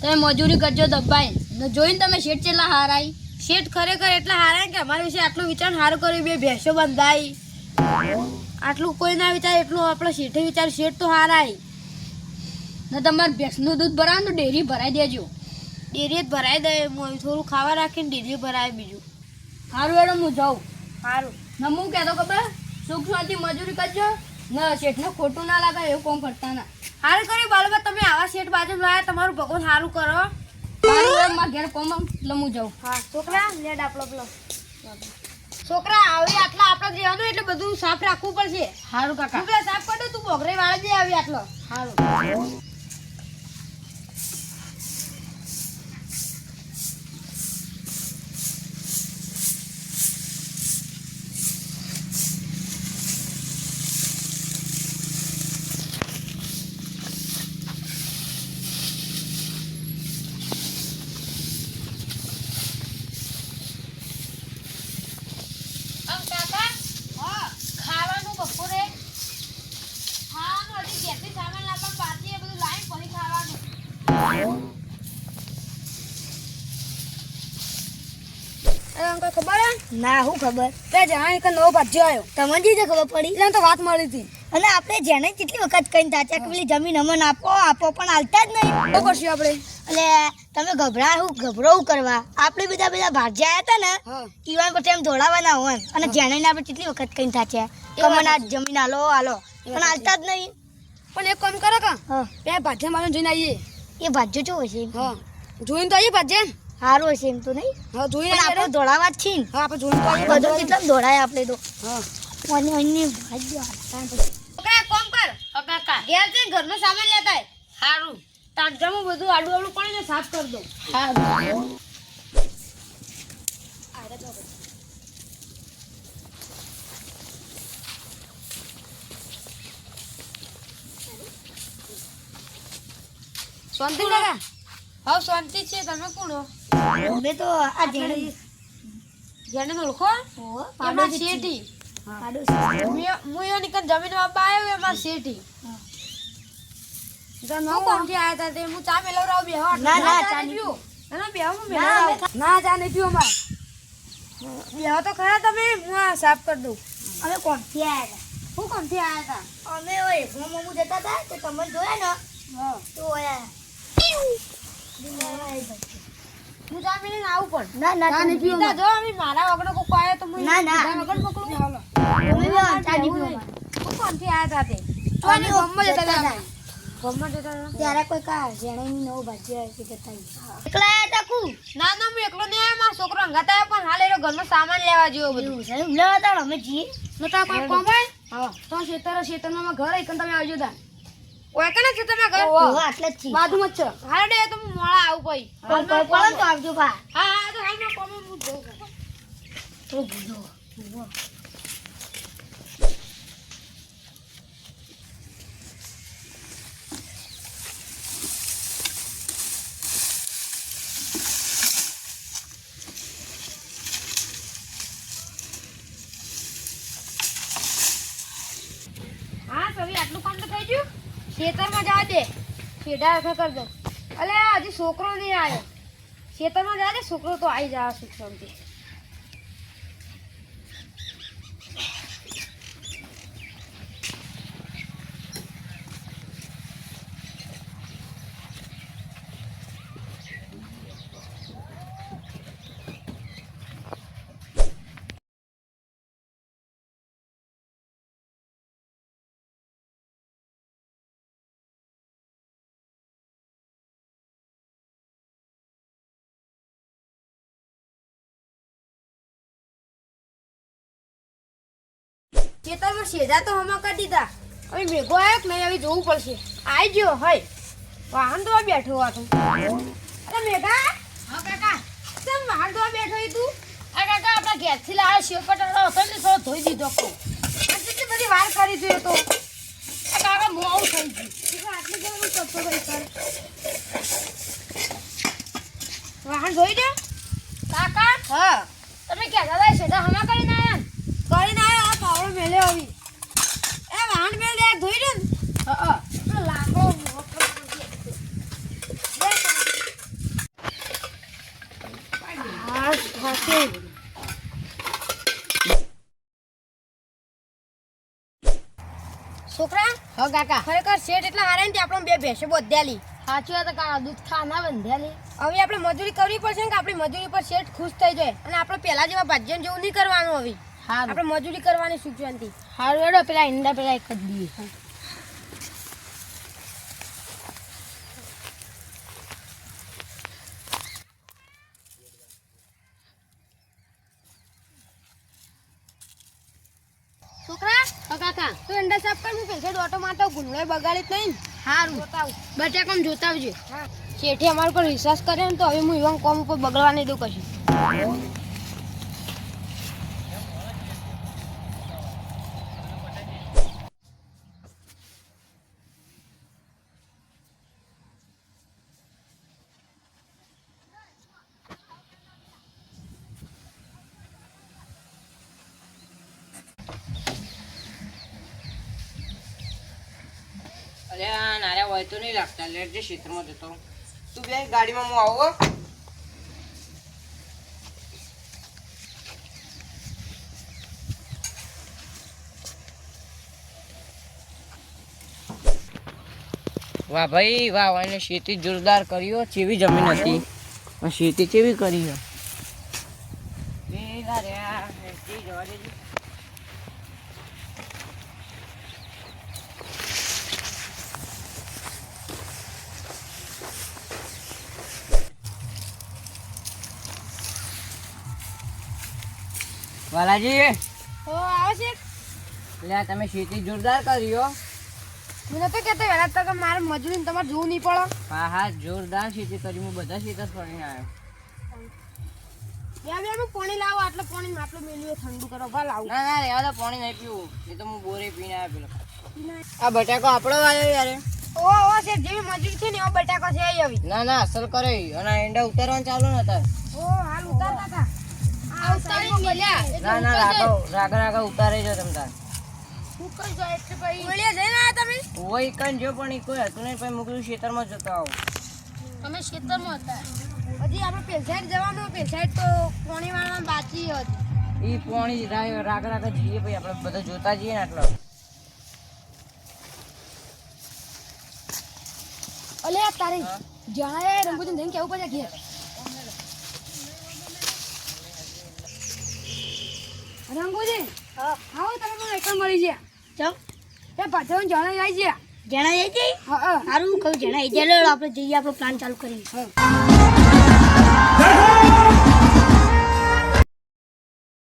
તમે મજૂરી કરજો દબાઈ. ને જોઈને તમે શેઠ ચેલા હારાઈ. શેઠ ખરેખર એટલા હારાય કે અમારા વિશે આટલું વિચાર સારું કર્યું બે ભેંસો બંધાઈ. આટલું કોઈ ના વિચાર એટલું આપણે શેઠે વિચાર શેઠ તો હારાય ને તમારે ભેંસનું દૂધ ભરાવે તો ડેરી ભરાઈ દેજો. ડેરી જ ભરાઈ દે હું થોડું ખાવા રાખીને ડેરી ભરાય બીજું. સારું એડો હું જાઉં. સારું ને હું કહેતો ખબર? સુખ શાંતિ મજૂરી કરજો. ને શેઠને ખોટું ના લાગે એવું કોમ કરતા ના. સારું કર્યું બાળબા તમે આવા. બાજુ લાયા તમારું ભગવાન સારું કરો. એમ ઘેર કોમ હું જાઉં. હા છોકરા લેડ આપણો પેલો. છોકરા આવી આટલા આપણે રહેવાનું એટલે બધું સાફ રાખવું પડશે. સારું કાકા. સાફ કરી દે તું બોગરે વાળા જે આવી આટલો. સારું આમ કાકા હા ખાવાનું બપોરે ખાવાનું હજી ઘેરથી સામાન લાવવા બાકી એ બધું લાઈન પછી ખાવાનું અંકલ ખબર ના હું ખબર. તે જણા એક નવો ભાજ્યો આવ્યો. તમને જે ખબર પડી? એટલે તો વાત મળી હતી. અને આપણે જેને કેટલી વખત કહીને તાચા કે પેલી જમીન અમને આપો આપો પણ હાલતા જ નહીં. શું કરશું આપણે? એટલે તમે ગભરાવું ગભરાવું કરવા. આપણે બધા બધા ભાગ્યા હતા ને હા. ઈવાન પછી એમ દોડાવવાના હોય અને જેને આપણે કેટલી વખત કહીને તાચ્યા કે આ જમીન આલો આલો પણ હાલતા જ નહીં. પણ એક કામ કરો કે? બે ભાજ્યા મારે જઈને આવીએ. એ ભાજ્યો ચો હશે હા. જોઈને તો આવીએ ભાજ્ય સારું હશે એમ તો નહીં? હા જોઈને આપણે દોડાવા જ છીએ ને. હા આપણે જોઈને તો આવીએ. બધો કેટલા દોડાય આપણે તો. હા. અને અન્ય ભાજ્યો. છોકરા કોમ કર. કાકા. ઘેર જઈને ઘરનો સામાન લેતા. સારું તાંજામાં બધું આડું આડું પડે ને સાફ કરી દઉં. સારું શાંતિ કાકા? હા શાંતિ છે. તમે કોણ અમે તો આ જેણે જેણે ઓળખો એમાં શેઠી હું. મું નીકળ જમીન વાપા આવ્યો એમાં શેઠી નો કોમથી આયા તે હું ચા મેલવરાવ બેહો ના, ના, ચા ચા નહીં પીવું. ના ના બેહો હું ના, ના ચા નહીં પીવું મારે બેહો તો ખરા તમે. હું સાફ કરી દઉં. અમે કોણથી આવ્યા હતા હું કોણથી આવ્યા હતા અમે ઓય હું મમુ જતા હતા તો તમે જોયા ને? તો ઓયા હું આવું પણ ના ના ચા પીતા જો અમે મારા વગર કોક આવ્યો તો હું ના, ના. વગર મોકલું હાલો અમે બી ચા નહીં પીવા હું કોમથી આયા તા તે? તો અમે અમે જતા જતા હતા. હતા. જતા ત્યારે કોઈ કા જેણે નવો ભાજ્યો હોય તે જતા રહ્યા. એકલા આયા તા કુ? ના ના હું એકલો નહીં આવ્યો મારો છોકરો અંગાત પણ હાલ એનો ઘરનો સામાન લેવા જેવો બધું. લેવા તા અમે જી નતા કોઈ કોમ હોય? હા. તો ખેતર ખેતરમાં ઘર આઈ તમે આવજો તા ઓય કને છે તમે ઘર? ઓહો, આટલે જ છીએ બાજુમાં જ છે. હાલ ડે તો હું મોળા આવું કોઈ પડે ને તો આવજો બા. હા હા તો હાલમાં કોમ હું જોઉં તો ભૂલો હા સવી આટલું કામ તો થઈ ગયું ખેતરમાં જવા દે ખેડા હેઠા કરી દઉં. અલે, હજી છોકરો નહીં આવ્યો. ખેતરમાં જાય છોકરો તો આવી જાય સુખ ખેતરમાં સેજા તો હમા કરી દીધા. હવે મેઘો આવ્યો કે નહીં હવે જોવું પડશે. આવી ગયો હોય. વાહન ધોવા બેઠો હતો અરે મેઘા હા કાકા. કેમ વાહન ધોવા બેઠો એ તું? આ કાકા આપણા ઘેરથી લાવ્યો શિવ કટાડો હતો ને થોડો ધોઈ દીધો. કો કેટલી બધી વાર કરી દીધો તો. આ કાકા મોં થઈ ગયું. આટલી કેમ કરતો ભાઈ સર વાહન ધોઈ દે. કાકા હા. તમે ક્યાં દાદા શેઢા હમા કરીને આવ્યા? આ લે એ વાહન છોકરા હા ખરેખર શેઠ એટલે હારે ને આપણે બે ભેંસો બોધ્યાલી સાચી વાત કાકા. દૂધ ખાના બંધ્યાલી હવે આપણે મજૂરી કરવી પડશે ને આપણી મજૂરી પર શેઠ ખુશ થઈ જાય. અને આપણે પહેલા જેવા ભાજન જેવું નહીં કરવાનું હવે. સારું આપણે મજૂરી કરવાની સુખ શાંતિ સારું હેડો પેલા ઈંડા પેલા એક જ દઈએ. કાકા. તું અંડા સાફ કર હું પેસે ઓટો માટો ગુંડળો બગાડી જ નહીં સારું જોતાવું બટાકામ જોતા આવજે. હા. શેઠી અમાર પર વિશ્વાસ કરે ને તો હવે હું એવા કોમ ઉપર બગડવા નહીં દઉં કશું. અરે આ હોય તો નહીં લાગતા. લેટ જે ક્ષેત્રમાં જતો તું બે ગાડીમાં હું આવો વાહ ભાઈ, વાહ એને ખેતી જોરદાર કર્યો ચેવી જમીન હતી. ખેતી કેવી કરી. વાલાજી ઓ આવે છે એટલે તમે ખેતી જોરદાર કરી હો. મને તો કહેતો વહેલા તક મારે મજૂરી તમારે જોવું નહીં પડે. હા હા જોરદાર ખેતી કરી હું બધા ખેતર ફરીને આવ્યો. બે બે હું પાણી લાવો આટલે પાણી માટલું મેલ્યું ઠંડુ કરો ભા લાવું. ના ના પાણી નહીં પીવું. એ તો હું બોરે પીને આવ્યો પેલો. આ બટાકો આપણો વાયો યાર. ઓ ઓ છે જેવી મજૂરી છે ને એવો બટાકો છે આવી. ના ના અસલ કરે અને એંડા ઉતારવાનું ચાલુ ન હતા ઓ હાલ ઉતારતા હતા. ના ના રાગો રાગા રાગા ઉતારે જો તમ તાર. શું કરશો એટલે ભાઈ. ઓળિયા જઈને આયા તમે? હોય કન જો પણ ઈ કોઈ હતું નહીં પછી મૂક્યું ખેતરમાં જતો આવો. અમે ખેતરમાં હતા? હજી આપણે પેલ જવાનું પેલ તો પાણી વાળવા બાકી હતી ઈ પોણી રાગ રાગા જઈએ પછી આપણે બધા જોતા જઈએ ને આટલો. અલે તારે? જણાય રંગુજી જઈને કેવું પડે ઘેર હા. આવો તમે મને એકલા મળી ગયા. ચમ. એ પાછળ જણા આવી ગયા જણા આવી જઈ હા સારું કહું જણા આવી જાય આપણે જઈએ આપણો પ્લાન ચાલુ કરીએ. હા!